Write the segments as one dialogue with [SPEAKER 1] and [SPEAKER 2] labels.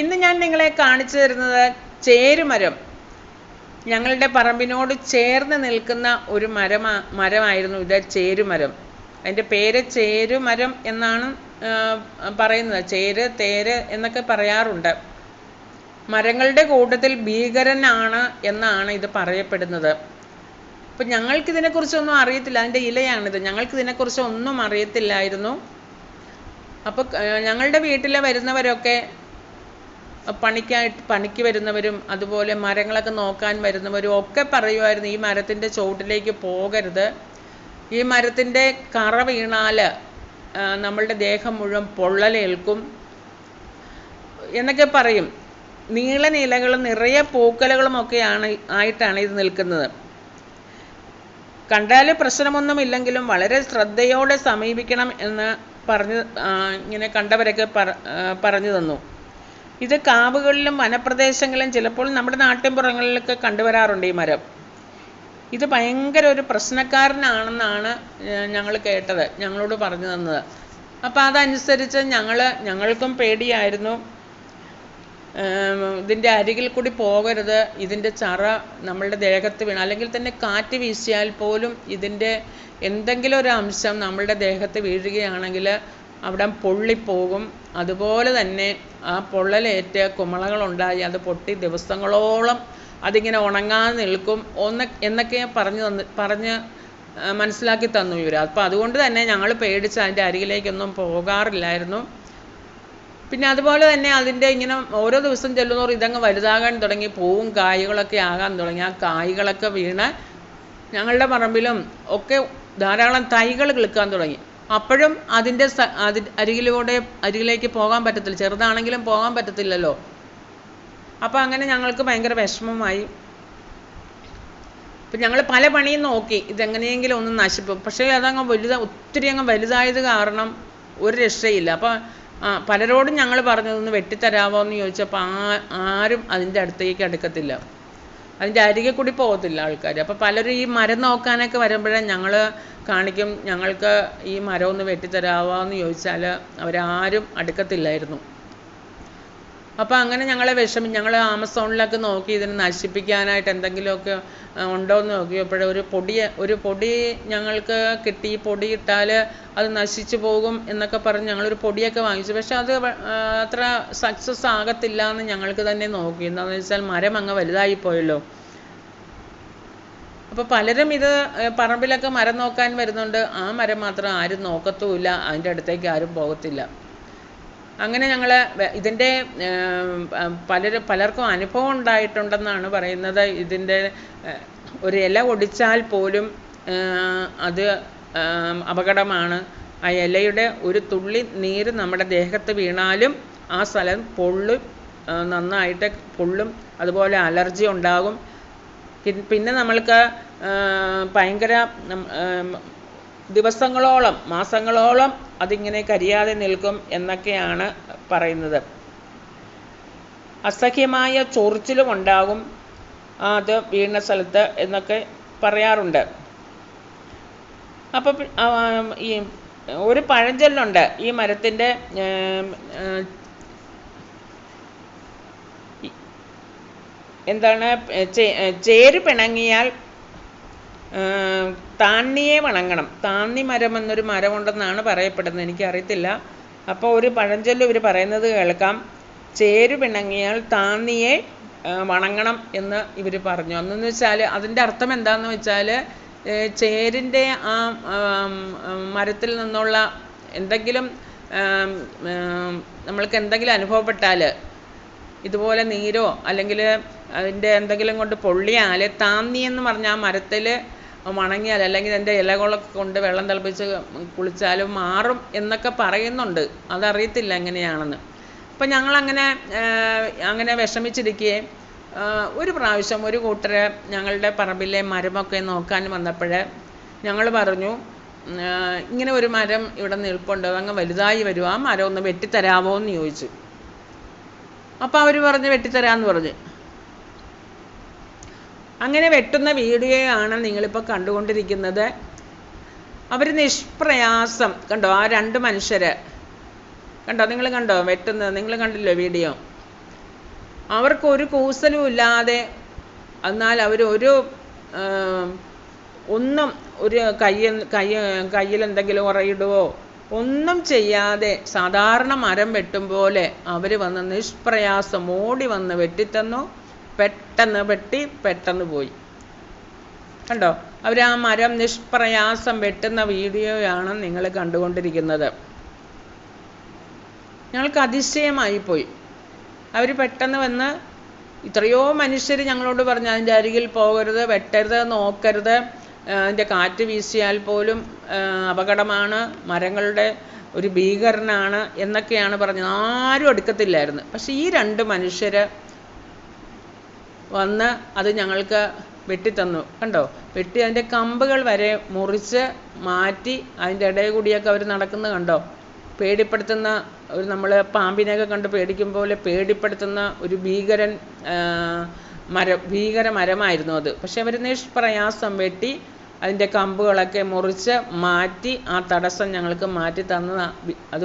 [SPEAKER 1] ഇന്ന് ഞാൻ നിങ്ങളെ കാണിച്ചു തരുന്നത് ചേരുമരം. ഞങ്ങളുടെ പറമ്പിനോട് ചേർന്ന് നിൽക്കുന്ന ഒരു മരമാ മരമായിരുന്നു ഇത് ചേരുമരം. അതിന്റെ പേര് ചേരുമരം എന്നാണ് പറയുന്നത്. ചേര് തേര് എന്നൊക്കെ പറയാറുണ്ട്. മരങ്ങളുടെ കൂട്ടത്തിൽ ഭീകരനാണ് എന്നാണ് ഇത് പറയപ്പെടുന്നത്. അപ്പം ഞങ്ങൾക്കിതിനെക്കുറിച്ചൊന്നും അറിയത്തില്ല. അതിന്റെ ഇലയാണിത്. ഞങ്ങൾക്കിതിനെക്കുറിച്ച് ഒന്നും അറിയത്തില്ലായിരുന്നു അപ്പോൾ ഞങ്ങളുടെ വീട്ടിലെ വരുന്നവരൊക്കെ പണിക്കായിട്ട് പണിക്ക് വരുന്നവരും അതുപോലെ മരങ്ങളൊക്കെ നോക്കാൻ വരുന്നവരും ഒക്കെ പറയുമായിരുന്നു ഈ മരത്തിന്റെ ചുവട്ടിലേക്ക് പോകരുത്. ഈ മരത്തിന്റെ കറ വീണാൽ നമ്മളുടെ ദേഹം മുഴുവൻ പൊള്ളലേൽക്കും. എന്നൊക്കെ പറയും. നീളൻ ഇലകളും നിറയെ പൂക്കലകളും ഒക്കെയാണ് ആയിട്ടാണ് ഇത് നിൽക്കുന്നത്. കണ്ടാൽ പ്രശ്നമൊന്നുമില്ലെങ്കിലും വളരെ ശ്രദ്ധയോടെ സമീപിക്കണം എന്ന് പറഞ്ഞ് ഇങ്ങനെ കണ്ടവരൊക്കെ പറഞ്ഞു തന്നു. ഇത് കാവുകളിലും വനപ്രദേശങ്ങളിലും ചിലപ്പോൾ നമ്മുടെ നാട്ടിൻപുറങ്ങളിലൊക്കെ കണ്ടുവരാറുണ്ട് ഈ മരം. ഇത് ഭയങ്കര ഒരു പ്രശ്നക്കാരനാണെന്നാണ് ഞങ്ങൾ കേട്ടത് ഞങ്ങളോട് പറഞ്ഞു തന്നത്. അപ്പോൾ അതനുസരിച്ച് ഞങ്ങൾ ഞങ്ങൾക്കും പേടിയായിരുന്നു. ഇതിന്റെ അരികിൽ കൂടി പോകരുത് ഇതിന്റെ ചറ നമ്മളുടെ ദേഹത്ത് വീണ അല്ലെങ്കിൽ തന്നെ കാറ്റ് വീശിയാൽ പോലും ഇതിന്റെ എന്തെങ്കിലും ഒരു അംശം നമ്മളുടെ ദേഹത്ത് വീഴുകയാണെങ്കിൽ അവിടെ പൊള്ളിപ്പോകും. അതുപോലെ തന്നെ ആ പൊള്ളലേറ്റ് കുമളകളുണ്ടായി. അത് പൊട്ടി ദിവസങ്ങളോളം അതിങ്ങനെ ഉണങ്ങാതെ നിൽക്കും. ഒന്ന് എന്നൊക്കെ പറഞ്ഞു തന്ന് പറഞ്ഞ് മനസ്സിലാക്കി തന്നു ഇവർ അപ്പോൾ അതുകൊണ്ട് തന്നെ ഞങ്ങൾ പേടിച്ച് അതിന്റെ അരികിലേക്കൊന്നും പോകാറില്ലായിരുന്നു. പിന്നെ അതുപോലെ തന്നെ അതിന്റെ ഇങ്ങനെ ഓരോ ദിവസം ചെല്ലുന്നവർ ഇതങ്ങ് വലുതാകാൻ തുടങ്ങി. പൂവും കായ്കളൊക്കെ ആകാൻ തുടങ്ങി. ആ കായ്കളൊക്കെ വീണ് ഞങ്ങളുടെ പറമ്പിലും ഒക്കെ ധാരാളം തൈകൾ കിളുക്കാൻ തുടങ്ങി. അപ്പോഴും അതിന്റെ അതി അരികിലൂടെ അരികിലേക്ക് പോകാൻ പറ്റത്തില്ല. ചെറുതാണെങ്കിലും പോകാൻ പറ്റത്തില്ലല്ലോ. അപ്പോൾ അങ്ങനെ ഞങ്ങൾക്ക് ഭയങ്കര വിഷമമായി. അപ്പം ഞങ്ങൾ പല പണിയും നോക്കി. ഇതെങ്ങനെയെങ്കിലും ഒന്ന് നശിപ്പും പക്ഷേ അതങ്ങ് വലുത ഒത്തിരി അങ്ങ് വലുതായത് കാരണം ഒരു രക്ഷയില്ല. അപ്പം പലരോടും ഞങ്ങൾ പറഞ്ഞതൊന്ന് വെട്ടിത്തരാമോ എന്ന് ചോദിച്ചപ്പോൾ ആ ആരും അതിന്റെ അടുത്തേക്ക് അടുക്കത്തില്ല. അതിന്റെ അരികെ കൂടി പോകത്തില്ല ആൾക്കാർ അപ്പോൾ പലരും ഈ മരം നോക്കാനൊക്കെ വരുമ്പോഴേ ഞങ്ങൾ കാണിക്കും ഞങ്ങൾക്ക് ഈ മരം ഒന്ന് വെട്ടിത്തരാമോ എന്ന് ചോദിച്ചാൽ അവരാരും അടുക്കത്തില്ലായിരുന്നു. അപ്പോൾ അങ്ങനെ ഞങ്ങളെ വിഷമം ഞങ്ങൾ ആമസോണിലൊക്കെ നോക്കി ഇതിനെ നശിപ്പിക്കാനായിട്ട് എന്തെങ്കിലുമൊക്കെ ഉണ്ടോ എന്ന് നോക്കിയപ്പോൾ ഒരു പൊടി ഒരു പൊടി ഞങ്ങൾക്ക് കിട്ടി. പൊടി ഇട്ടാൽ അത് നശിച്ചു പോകും എന്നൊക്കെ പറഞ്ഞ് ഞങ്ങളൊരു പൊടിയൊക്കെ വാങ്ങിച്ചു. പക്ഷെ അത് അത്ര സക്സസ് ആകത്തില്ല എന്ന് ഞങ്ങൾക്ക് തന്നെ നോക്കി. എന്താണെന്ന് വെച്ചാൽ മരം അങ്ങ് വലുതായി പോയല്ലോ അപ്പോൾ പലരും ഇത് പറമ്പിലൊക്കെ മരം നോക്കാൻ വരുന്നുണ്ട്. ആ മരം മാത്രം ആരും നോക്കത്തുമില്ല. അതിന്റെ അടുത്തേക്ക് ആരും പോകത്തില്ല. അങ്ങനെ ഞങ്ങൾ ഇതിന്റെ പലരും പലർക്കും അനുഭവം ഉണ്ടായിട്ടുണ്ടെന്നാണ് പറയുന്നത്. ഇതിന്റെ ഒരു ഇല ഒടിച്ചാൽ പോലും അത് അപകടമാണ്. ആ ഇലയുടെ ഒരു തുള്ളി നീര് നമ്മുടെ ദേഹത്ത് വീണാലും ആ സ്ഥലം പൊള്ളും നന്നായിട്ട് പൊള്ളും. അതുപോലെ അലർജി ഉണ്ടാകും. പിന്നെ നമ്മൾക്ക് ഭയങ്കര ദിവസങ്ങളോളം മാസങ്ങളോളം അതിങ്ങനെ കരിയാതെ നിൽക്കും എന്നൊക്കെയാണ് പറയുന്നത്. അസഹ്യമായ ചൊറിച്ചിലും ഉണ്ടാകും. അത് വീണ സ്ഥലത്ത് എന്നൊക്കെ പറയാറുണ്ട്. അപ്പോൾ ഈ ഒരു പഴഞ്ചൊല്ലുണ്ട്. ഈ മരത്തിന്റെ എന്താണ് ചേര് പിണങ്ങിയാൽ താന്നിയെ വണങ്ങണം. താന്നി മരം എന്നൊരു മരമുണ്ടെന്നാണ് പറയപ്പെടുന്നത്. എനിക്കറിയത്തില്ല. അപ്പോൾ ഒരു പഴഞ്ചൊല്ല് ഇവർ പറയുന്നത് കേൾക്കാം. ചേരു പിണങ്ങിയാൽ താന്നിയെ വണങ്ങണം എന്ന് ഇവർ പറഞ്ഞു. അന്നെന്ന് വെച്ചാൽ അതിന്റെ അർത്ഥം എന്താണെന്ന് വെച്ചാൽ ചേരിന്റെ ആ മരത്തിൽ നിന്നുള്ള എന്തെങ്കിലും നമ്മൾക്ക് എന്തെങ്കിലും അനുഭവപ്പെട്ടാൽ ഇതുപോലെ നീരോ അല്ലെങ്കിൽ അതിന്റെ എന്തെങ്കിലും കൊണ്ട് പൊള്ളിയാൽ താന്നി എന്ന് പറഞ്ഞ ആ മരത്തിൽ വണങ്ങിയാൽ അല്ലെങ്കിൽ അതിന്റെ ഇലകളൊക്കെ കൊണ്ട് വെള്ളം തിളപ്പിച്ച് കുളിച്ചാലും മാറും എന്നൊക്കെ പറയുന്നുണ്ട്. അതറിയത്തില്ല എങ്ങനെയാണെന്ന്. അപ്പം ഞങ്ങളങ്ങനെ അങ്ങനെ വിഷമിച്ചിരിക്കുകയെ ഒരു പ്രാവശ്യം ഒരു കൂട്ടർ ഞങ്ങളുടെ പറമ്പിലെ മരമൊക്കെ നോക്കാൻ വന്നപ്പോൾ ഞങ്ങൾ പറഞ്ഞു ഇങ്ങനെ ഒരു മരം ഇവിടെ നിൽപ്പുണ്ട് അതങ്ങ് വലുതായി വരും ആ മരം ഒന്ന് വെട്ടിത്തരാമോ എന്ന് ചോദിച്ചു. അപ്പോൾ അവർ പറഞ്ഞ് വെട്ടിത്തരാമെന്ന് പറഞ്ഞ്. അങ്ങനെ വെട്ടുന്ന വീഡിയോയാണ് നിങ്ങളിപ്പോൾ കണ്ടുകൊണ്ടിരിക്കുന്നത്. അവർ നിഷ്പ്രയാസം കണ്ടോ? ആ രണ്ട് മനുഷ്യർ കണ്ടോ? നിങ്ങൾ കണ്ടോ വെട്ടുന്നത്? നിങ്ങൾ കണ്ടില്ലോ വീഡിയോ? അവർക്കൊരു കൂസലും ഇല്ലാതെ എന്നാൽ അവർ ഒരു ഒന്നും ഒരു കയ്യിൽ കൈ കയ്യിൽ എന്തെങ്കിലും ഉറയിടുവോ? ഒന്നും ചെയ്യാതെ സാധാരണ മരം വെട്ടും പോലെ അവർ വന്ന് നിഷ്പ്രയാസം ഓടി വന്ന് വെട്ടിത്തന്നു. പെട്ടെന്ന് വെട്ടി പെട്ടെന്ന് പോയി. കണ്ടോ? അവർ ആ മരം നിഷ്പ്രയാസം വെട്ടുന്ന വീഡിയോയാണ് നിങ്ങൾ കണ്ടുകൊണ്ടിരിക്കുന്നത്. ഞങ്ങൾക്ക് അതിശയമായി പോയി. അവർ പെട്ടെന്ന് വന്ന് ഇത്രയോ മനുഷ്യർ ഞങ്ങളോട് പറഞ്ഞു അതിന്റെ അരികിൽ പോകരുത് വെട്ടരുത് നോക്കരുത്. അതിന്റെ കാറ്റ് വീശിയാൽ പോലും അപകടമാണ്. മരങ്ങളുടെ ഒരു ഭീകരനാണ് എന്നൊക്കെയാണ് പറഞ്ഞത്. ആരും എടുക്കത്തില്ലായിരുന്നു പക്ഷെ ഈ രണ്ട് മനുഷ്യർ വന്ന് അത് ഞങ്ങൾക്ക് വെട്ടിത്തന്നു. കണ്ടോ? വെട്ടി അതിന്റെ കമ്പുകൾ വരെ മുറിച്ച് മാറ്റി അതിന്റെ ഇടയിൽ കൂടിയൊക്കെ അവർ നടക്കുന്നത് കണ്ടോ? പേടിപ്പെടുത്തുന്ന ഒരു നമ്മൾ പാമ്പിനെയൊക്കെ കണ്ട് പേടിക്കും പോലെ പേടിപ്പെടുത്തുന്ന ഒരു ഭീകരൻ മരം ഭീകര മരമായിരുന്നു അത്. പക്ഷെ അവർ നിഷ്പ്രയാസം വെട്ടി അതിന്റെ കമ്പുകളൊക്കെ മുറിച്ച് മാറ്റി ആ തടസ്സം ഞങ്ങൾക്ക് മാറ്റി തന്ന അത്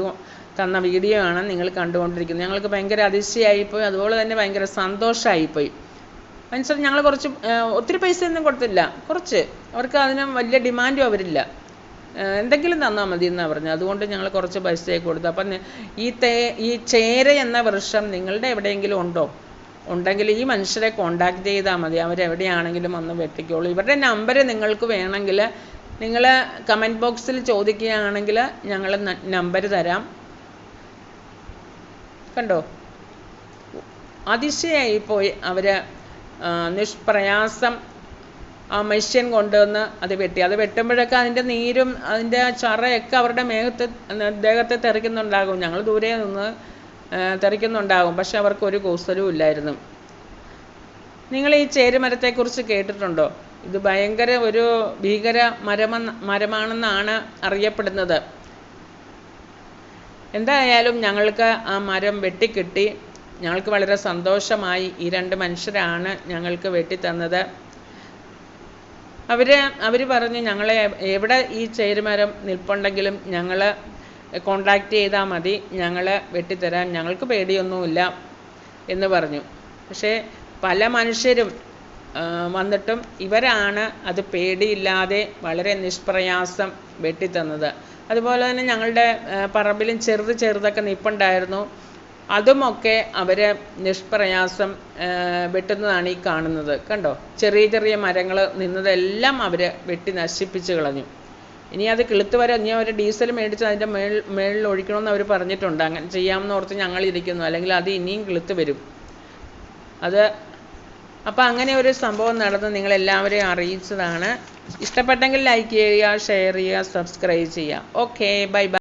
[SPEAKER 1] തന്ന വീഡിയോ ആണ് നിങ്ങൾ കണ്ടുകൊണ്ടിരിക്കുന്നത്. ഞങ്ങൾക്ക് ഭയങ്കര അതിശയായിപ്പോയി. അതുപോലെ തന്നെ ഭയങ്കര സന്തോഷമായിപ്പോയി മനസ്സിലായി ഞങ്ങൾ കുറച്ച് ഒത്തിരി പൈസ ഒന്നും കൊടുത്തില്ല. കുറച്ച്. അവർക്ക് അതിന് വലിയ ഡിമാൻഡും അവരില്ല. എന്തെങ്കിലും തന്നാൽ മതി എന്നാണ് പറഞ്ഞത്. അതുകൊണ്ട് ഞങ്ങൾ കുറച്ച് പൈസയൊക്കെ കൊടുത്തു. അപ്പം ഈ തേ ഈ ചേര എന്ന വൃക്ഷം നിങ്ങളുടെ എവിടെയെങ്കിലും ഉണ്ടോ? ഉണ്ടെങ്കിൽ ഈ മനുഷ്യരെ കോണ്ടാക്ട് ചെയ്താൽ മതി. അവരെവിടെയാണെങ്കിലും വന്ന് വെട്ടിക്കോളൂ. ഇവരുടെ നമ്പർ നിങ്ങൾക്ക് വേണമെങ്കിൽ നിങ്ങൾ കമന്റ് ബോക്സിൽ ചോദിക്കുകയാണെങ്കിൽ ഞങ്ങൾ നമ്പർ തരാം. കണ്ടോ? അതിശയായി പോയി അവർ നിഷ്പ്രയാസം ആ മെഷീൻ കൊണ്ടുവന്ന് അത് വെട്ടി. അത് വെട്ടുമ്പോഴൊക്കെ അതിന്റെ നീരും അതിന്റെ ചറയൊക്കെ അവരുടെ മേഘത്ത് ദേഹത്തെ തെറിക്കുന്നുണ്ടാകും. ഞങ്ങൾ ദൂരെ നിന്ന് തെറിക്കുന്നുണ്ടാകും. പക്ഷെ അവർക്ക് ഒരു കൂസലും ഇല്ലായിരുന്നു. നിങ്ങൾ ഈ ചേരുമരത്തെക്കുറിച്ച് കേട്ടിട്ടുണ്ടോ? ഇത് ഭയങ്കര ഒരു ഭീകര മരമെന്ന് മരമാണെന്നാണ് അറിയപ്പെടുന്നത്. എന്തായാലും ഞങ്ങൾക്ക് ആ മരം വെട്ടിക്കിട്ടി. ഞങ്ങൾക്ക് വളരെ സന്തോഷമായി ഈ രണ്ട് മനുഷ്യരാണ് ഞങ്ങൾക്ക് വെട്ടിത്തന്നത്. അവർ അവർ പറഞ്ഞു ഞങ്ങളെ എവിടെ ഈ ചേരുമരം നിൽപ്പുണ്ടെങ്കിലും ഞങ്ങൾ കോണ്ടാക്ട് ചെയ്താൽ മതി ഞങ്ങൾ വെട്ടിത്തരാൻ ഞങ്ങൾക്ക് പേടിയൊന്നുമില്ല എന്ന് പറഞ്ഞു. പക്ഷേ പല മനുഷ്യരും വന്നിട്ടും ഇവരാണ് അത് പേടിയില്ലാതെ വളരെ നിഷ്പ്രയാസം വെട്ടിത്തന്നത്. അതുപോലെ തന്നെ ഞങ്ങളുടെ പറമ്പിലും ചെറുത് ചെറുതൊക്കെ നിൽപ്പുണ്ടായിരുന്നു അതുമൊക്കെ അവർ നിഷ്പ്രയാസം വെട്ടുന്നതാണ് ഈ കാണുന്നത്. കണ്ടോ? ചെറിയ ചെറിയ മരങ്ങൾ നിന്നതെല്ലാം അവർ വെട്ടി നശിപ്പിച്ച് കളഞ്ഞു. ഇനി അത് കിളുത്ത് വരെ ഇനി അവർ ഡീസൽ മേടിച്ച് അതിന്റെ മേൾ മേളിൽ ഒഴിക്കണമെന്ന് അവർ പറഞ്ഞിട്ടുണ്ട്. അങ്ങനെ ചെയ്യാമെന്ന് ഓർത്ത് ഞങ്ങൾ ഇരിക്കുന്നു അല്ലെങ്കിൽ അത് ഇനിയും കിളുത്ത് വരും. അത് അപ്പോൾ അങ്ങനെ ഒരു സംഭവം നടന്ന് നിങ്ങളെല്ലാവരെയും അറിയിച്ചതാണ്. ഇഷ്ടപ്പെട്ടെങ്കിൽ ലൈക്ക് ചെയ്യുക ഷെയർ ചെയ്യുക സബ്സ്ക്രൈബ് ചെയ്യുക. Okay bye bye.